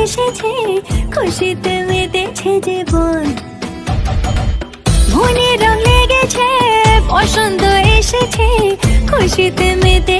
এসেছে খুশিতে মেতেছে জীবন। মনে রং লেগেছে পছন্দ এসেছে খুশিতে মেতে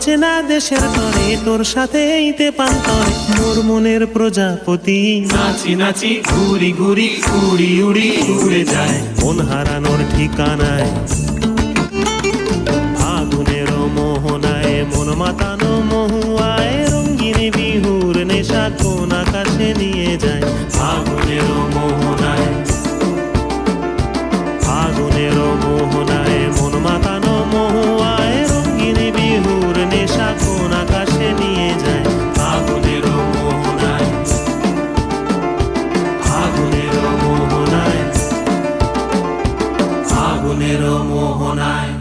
অচেনা দেশের তরে তোর সাথে এইতে পান্তরে মোর মনের প্রজাপতি। নাচি নাচি ঘুরি ঘুরি উড়ি উড়ি উড়ে যায়। মন হারানোর ঠিকানায়। Nine.